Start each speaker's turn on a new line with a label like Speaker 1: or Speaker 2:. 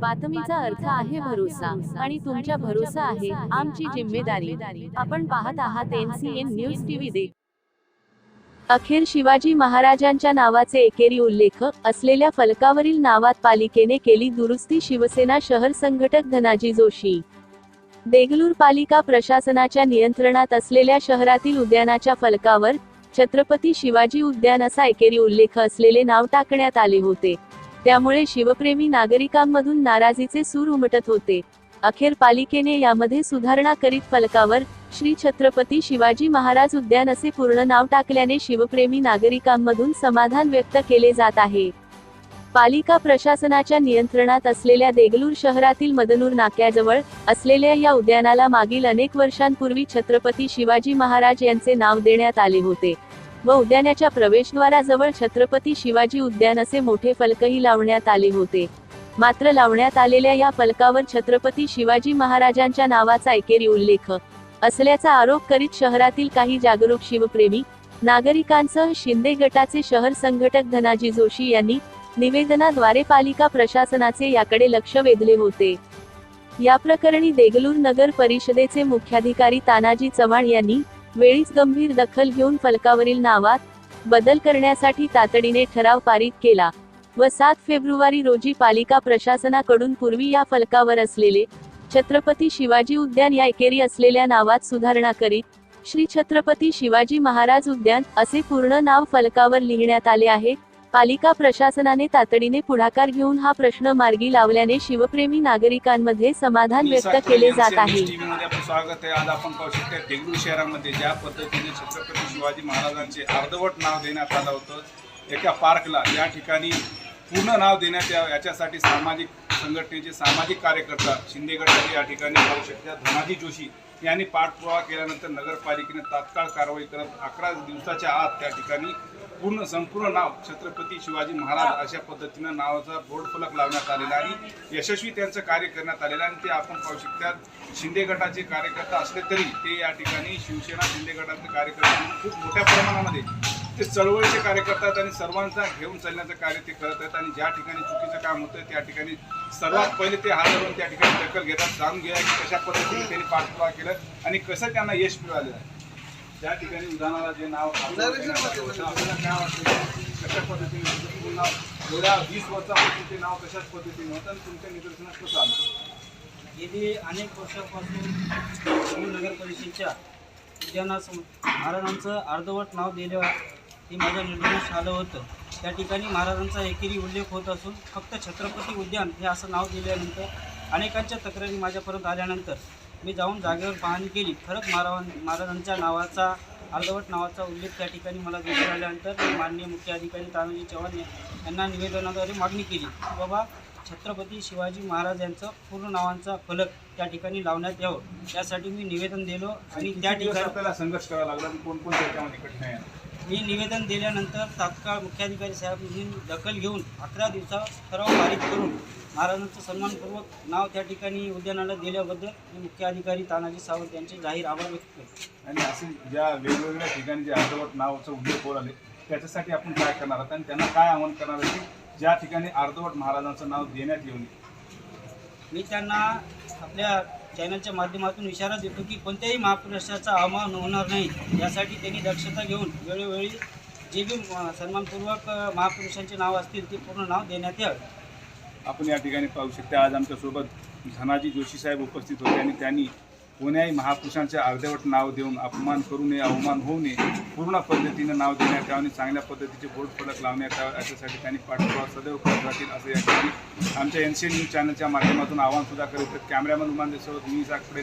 Speaker 1: बातमीचा अर्थ आहे भरोसा आणि तुमच्या भरोसा आहे आमची जिम्मेदारी. आपण पाहत आहात एनसीएन न्यूज टीव्ही दे. अखेर शिवाजी महाराजांच्या नावाचे एकेरी उल्लेख असलेल्या फलकावरील नावात पालिकेने केली दुरुस्ती शिवसेना शहर संघटक धनाजी जोशी. देगलूर पालिका प्रशासनाच्या नियंत्रणात असलेल्या शहरातील उद्यानाच्या फलकावर छत्रपती शिवाजी उद्यान असा एकेरी उल्लेख असलेले नाव टाकण्यात आले होते. त्यामुळे शिवप्रेमी नागरिकांमधून नाराजीचे सूर उमटत होते. अखेर पालिकेने यामध्ये सुधारणा करीत फलकावर श्री छत्रपती शिवाजी महाराज उद्यान असे पूर्ण नाव टाकल्याने शिवप्रेमी नागरिकांमधून समाधान व्यक्त केले जात आहे. पालिका प्रशासनाच्या नियंत्रणात असलेल्या देगलूर शहरातील मदनूर नाक्याजवळ असलेल्या या उद्यानाला मागील अनेक वर्षांपूर्वी छत्रपती शिवाजी महाराज यांचे नाव देण्यात आले होते. व उद्यानाच्या प्रवेशद्वाराजवळ छत्रपती शिवाजी उद्यान असे मोठे फलकही लावण्यात आले होते. मात्र लावण्यात आलेल्या या फलकावर छत्रपती शिवाजी महाराजांच्या नावाचा एकेरी उल्लेख असल्याचा आरोप करीत शहरातील काही जागरूक शिवप्रेमी नागरिकांसह शिंदे गटाचे शहर संघटक धनाजी जोशी यांनी निवेदनाद्वारे पालिका प्रशासनाचे याकडे लक्ष वेधले होते. या प्रकरणी देगलूर नगर परिषदेचे मुख्याधिकारी तानाजी चव्हाण यांनी वेळीच गंभीर दखल घेऊन फलकावरील नावात बदल करण्यासाठी तातडीने ठराव पारित केला. व सात फेब्रुवारी रोजी पालिका प्रशासनाकडून पूर्वी या फलकावर असलेले छत्रपती शिवाजी उद्यान या एकेरी असलेल्या नावात सुधारणा करीत श्री छत्रपती शिवाजी महाराज उद्यान असे पूर्ण नाव फलकावर लिहिण्यात आले आहे. पालिका प्रशासनाने तातडीने पुढाकार घेऊन हा प्रश्न मार्गी लावल्याने शिवप्रेमी नागरिकांमध्ये समाधान व्यक्त केले जात आहे.
Speaker 2: स्वागत आहे. आज आपण पाहू शकता देगलूर शहरामध्ये ज्या पद्धतीने छत्रपती शिवाजी महाराजांचे अर्धवट नाव देण्यात आलं होतं एका पार्कला या ठिकाणी पूर्ण नाव देण्यात यावं याच्यासाठी सामाजिक संघटनेचे सामाजिक कार्यकर्ता शिंदे गटाचे या ठिकाणी पाहू शकता. धनाजी जोशी यांनी पाठपुरावा केल्यानंतर नगरपालिकेने तात्काळ कारवाई करत अकरा दिवसाच्या आत त्या ठिकाणी पूर्ण संपूर्ण नाव छत्रपती शिवाजी महाराज अशा पद्धतीनं नावाचा बोर्ड फलक लावण्यात आलेला आणि यशस्वी त्यांचं कार्य करण्यात आलेलं आणि ते आपण पाहू शकतात शिंदे गटाचे कार्यकर्ता असले तरी ते या ठिकाणी शिवसेना शिंदे गटाचे कार्यकर्ते खूप मोठ्या प्रमाणामध्ये ते चळवळीचे कार्यकर्ता आणि सर्वांचा घेऊन चालण्याचं कार्य ते करत आहेत आणि ज्या ठिकाणी चुकीचं काम होतं त्या ठिकाणी सर्वात पहिले ते हात धरून त्या ठिकाणी दखल घेतात जाणून घ्या की कशा पद्धतीने त्यांनी पाठपुरावा केला आणि कसं त्यांना यश मिळालेलं आहे. त्या ठिकाणी उदाहरणाला जे नाव आपल्याला काय वाटतं कशा पद्धतीने नाव एवढ्या वीस वर्षापासून ते नाव कशाच पद्धतीने होतं आणि तुमच्या निदर्शनात कसं आलं?
Speaker 3: गेली अनेक वर्षापासून नगर परिषदेच्या उद्यानासमोर महाराजांचं अर्धवट नाव दिलं हे माझ्या निर्णयास आलं होतं. त्या ठिकाणी महाराजांचा एकेरी उल्लेख होत असून फक्त छत्रपती उद्यान हे असं नाव दिल्यानंतर अनेकांच्या तक्रारी माझ्यापर्यंत आल्यानंतर मी जाऊन जागेवर पाहणी केली. खरंच महाराज महाराजांच्या नावाचा अर्धवट नावाचा उल्लेख त्या ठिकाणी मला दिसून आल्यानंतर माननीय मुख्य अधिकारी तानाजी चव्हाण यांना निवेदनाद्वारे मागणी केली. की बाबा छत्रपती शिवाजी महाराज यांचं पूर्ण नावांचा फलक त्या ठिकाणी लावण्यात यावं. त्यासाठी मी निवेदन दिलो आणि त्या ठिकाणी
Speaker 2: आपल्याला संघर्ष करावा लागला कोणकोणत्या
Speaker 3: मी निवेदन दिल्यानंतर तात्काळ मुख्याधिकारी साहेबांनी दखल घेऊन अकरा दिवसात ठराव पारित करून महाराजांचं सन्मानपूर्वक नाव त्या ठिकाणी उद्यानाला दिल्याबद्दल मी मुख्य अधिकारी तानाजी सावंत यांचे जाहीर आभार व्यक्त करतो.
Speaker 2: आणि असे ज्या वेगवेगळ्या ठिकाणी जे अर्धवट नावाचं उल्लेख होत आले त्याच्यासाठी आपण काय करणार आहात आणि त्यांना काय आवाहन करणार आहे की ज्या ठिकाणी अर्धवट महाराजांचं नाव देण्यात येऊ नये?
Speaker 3: मी त्यांना आपल्या चॅनलच्या माध्यमातून इशारा देतो की कोणत्याही महापुरुषाचा अवमान होणार नाही. यासाठी त्यांनी दक्षता घेऊन वेळोवेळी जे बी सन्मानपूर्वक महापुरुषांचे नाव असतील ते पूर्ण नाव देण्यात यावे.
Speaker 2: आपण या ठिकाणी पाहू शकता आज आमच्यासोबत धनाजी जोशी साहेब उपस्थित होते आणि त्यांनी कोण्याही महापुरुषांचे अर्धवट नाव देऊन अपमान करू नये अवमान होऊ नये पूर्ण पद्धतीनं नाव देण्यात यावं आणि चांगल्या पद्धतीचे बोर्ड फलक लावण्यात यावं याच्यासाठी त्यांनी पाठपुरावा सदैव करत राहतील असं या ठिकाणी आमच्या एन सी न्यूज चॅनलच्या माध्यमातून आवाहनसुद्धा करीत आहेत. कॅमेरामन उमानदेशसोबत मी साकडे